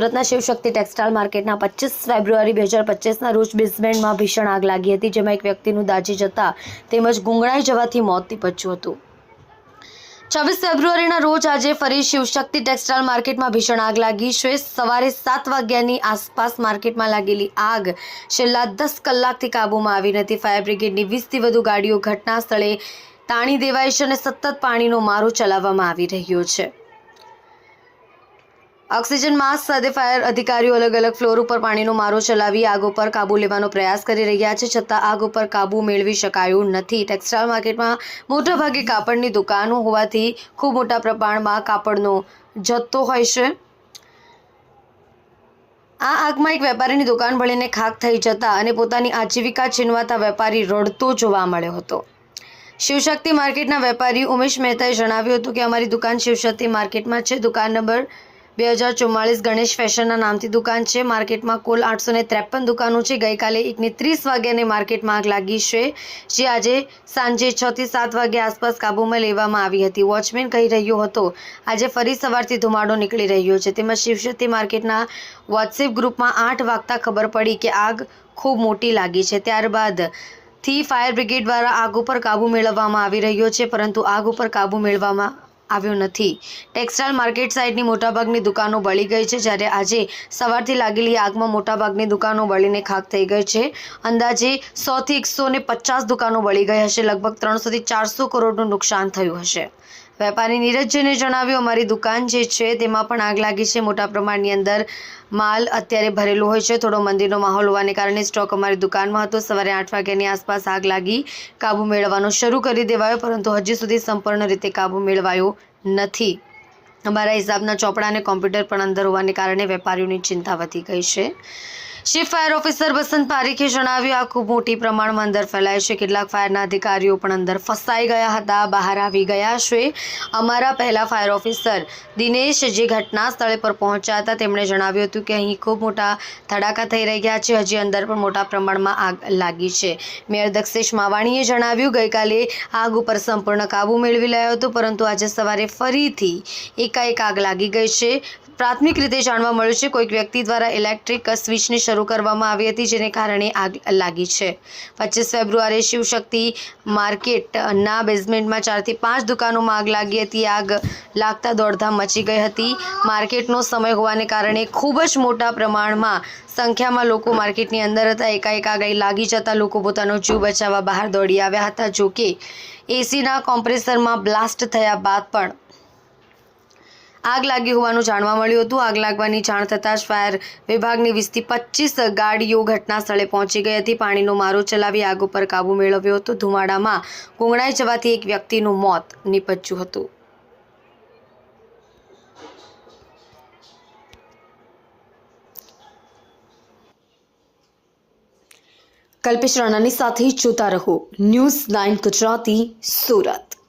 સુરતના શિવશક્તિ ટેક્સટાઇલ માર્કેટના પચીસ ફેબ્રુઆરી બે હજાર પચીસના રોજ બેઝમેન્ટમાં ભીષણ આગ લાગી હતી, જેમાં એક વ્યક્તિનું દાજી જતા તેમજ ગુંગળાઈ જવાથી મોત નીપજ્યું હતું. છવ્વીસ ફેબ્રુઆરીના રોજ આજે ફરી શિવશક્તિ ટેક્સટાઇલ માર્કેટમાં ભીષણ આગ લાગી. છે સવારે સાત વાગ્યાની આસપાસ માર્કેટમાં લાગેલી આગ છેલ્લા દસ કલાકથી કાબૂમાં આવી નથી. ફાયર બ્રિગેડની વીસથી વધુ ગાડીઓ ઘટના સ્થળે તાણી દેવાય છે અને સતત પાણીનો મારો ચલાવવામાં આવી રહ્યો છે. ઓક્સિજન માસ્ક સાથે ફાયર અધિકારીઓ અલગ અલગ ફ્લોર ઉપર પાણીનો મારો ચલાવી આગ ઉપર કાબુ લેવાનો પ્રયાસ કરી રહ્યા છે, છતાં આગ ઉપર કાબુ મેળવી શકાયું નથી. ટેક્સટાઇલ માર્કેટમાં મોટાભાગે કાપડની દુકાનો હોવાથી ખૂબ મોટા પ્રમાણમાં કાપડનો જથ્થો હોય છે. આ આગમાં એક વેપારીની દુકાન ભળીને ખાક થઈ જતા અને પોતાની આજીવિકા છીનવાતા વેપારી રડતો જોવા મળ્યો હતો. શિવશક્તિ માર્કેટના વેપારી ઉમેશ મહેતાએ જણાવ્યું હતું કે, અમારી દુકાન શિવશક્તિ માર્કેટમાં છે. દુકાન નંબર બે હજાર ચુમ્માલીસ ગણેશ ફેશનના નામથી દુકાન છે. માર્કેટમાં કુલ આઠસો ને ત્રેપન દુકાનો છે. ગઈકાલે એકને ત્રીસ વાગ્યાની માર્કેટમાં આગ લાગી છે, જે આજે સાંજે છ થી સાત વાગ્યા આસપાસ કાબૂમાં લેવામાં આવી હતી. વોચમેન કહી રહ્યો હતો, આજે ફરી સવારથી ધુમાડો નીકળી રહ્યો છે. તેમજ શિવશક્તિ માર્કેટના વોટ્સએપ ગ્રુપમાં આઠ વાગતા ખબર પડી કે આગ ખૂબ મોટી લાગી છે. ત્યારબાદથી ફાયર બ્રિગેડ દ્વારા આગ ઉપર કાબૂ મેળવવામાં આવી રહ્યો છે, પરંતુ આગ ઉપર કાબૂ મેળવવામાં આવ્યો નથી. ટેક્સટાઇલ માર્કેટ સાઇડની મોટાભાગની દુકાનો બળી ગઈ છે. જ્યારે આજે સવારથી લાગેલી આગમાં મોટાભાગની દુકાનો બળીને ખાક થઈ ગઈ છે. અંદાજે સોથી એકસો ને પચાસ દુકાનો બળી ગઈ હશે લગભગ ત્રણસોથી ચારસો કરોડનું નુકસાન થયું હશે. વેપારી નીરજજીને જણાવ્યું, અમારી દુકાન જે છે તેમાં પણ આગ લાગી છે. મોટા પ્રમાણની અંદર માલ અત્યારે ભરેલો હોય છે. થોડો મંદિરનો માહોલ હોવાને કારણે સ્ટોક અમારી દુકાનમાં હતો. સવારે આઠ વાગ્યાની આસપાસ આગ લાગી. કાબુ મેળવવાનો શરૂ કરી દેવાયો, પરંતુ હજી સુધી સંપૂર્ણ રીતે કાબુ મેળવાયો નથી. અમારા હિસાબના ચોપડા અને કોમ્પ્યુટર પણ અંદર હોવાને કારણે વેપારીઓની ચિંતા વધી ગઈ છે. ચીફ ફાયર ઓફિસર બસંત પારીખે જણાવ્યું, આ ખૂબ મોટી પ્રમાણમાં અંદર ફેલાય છે. કેટલાક ફાયરના અધિકારીઓ પણ અંદર ફસાઈ ગયા હતા, બહાર આવી ગયા છે. અમારા પહેલા ફાયર ઓફિસર દિનેશ જે ઘટના સ્થળે પર પહોંચ્યા હતા, તેમણે જણાવ્યું હતું કે અહીં ખૂબ મોટા ધડાકા થઈ રહ્યા છે. હજી અંદર પણ મોટા પ્રમાણમાં આગ લાગી છે. મેયર દક્ષેશ માવાણીએ જણાવ્યું, ગઈકાલે આગ ઉપર સંપૂર્ણ કાબુ મેળવી લાયો હતો, પરંતુ આજે સવારે ફરીથી એકાએક આગ લાગી ગઈ છે. પ્રાથમિક રીતે જાણવા મળ્યું છે, કોઈક વ્યક્તિ દ્વારા ઇલેક્ટ્રિક સ્વિચને શરૂ કરવામાં આવી હતી, જેને કારણે આગ લાગી છે. પચીસ ફેબ્રુઆરી શિવશક્તિ માર્કેટના બેઝમેન્ટમાં ચારથી પાંચ દુકાનોમાં આગ લાગી હતી. આગ લાગતા દોડધામ મચી ગઈ હતી. માર્કેટનો સમય હોવાને કારણે ખૂબ જ મોટા પ્રમાણમાં સંખ્યામાં લોકો માર્કેટની અંદર હતા. એકાએક આગ લાગી જતા લોકો પોતાનો જીવ બચાવવા બહાર દોડી આવ્યા હતા. જોકે એસીના કોમ્પ્રેસરમાં બ્લાસ્ટ થયા બાદ પણ આગ લાગી હોવાનું જાણવા મળ્યું હતું. આગ લાગવાની જાણ થતાં જ ફાયર વિભાગની વીસથી પચીસ ગાડીઓ ઘટના સ્થળે પહોંચી ગઈ હતી. પાણીનો મારો ચલાવી આગ ઉપર કાબૂ મેળવ્યો હતો. ધુમાડામાં ગુંગળાઈ જવાથી એક વ્યક્તિનું મોત નીપજ્યું હતું. કલ્પેશ રાણાની સાથે જોતા રહો. News Nine Gujarati, Surat.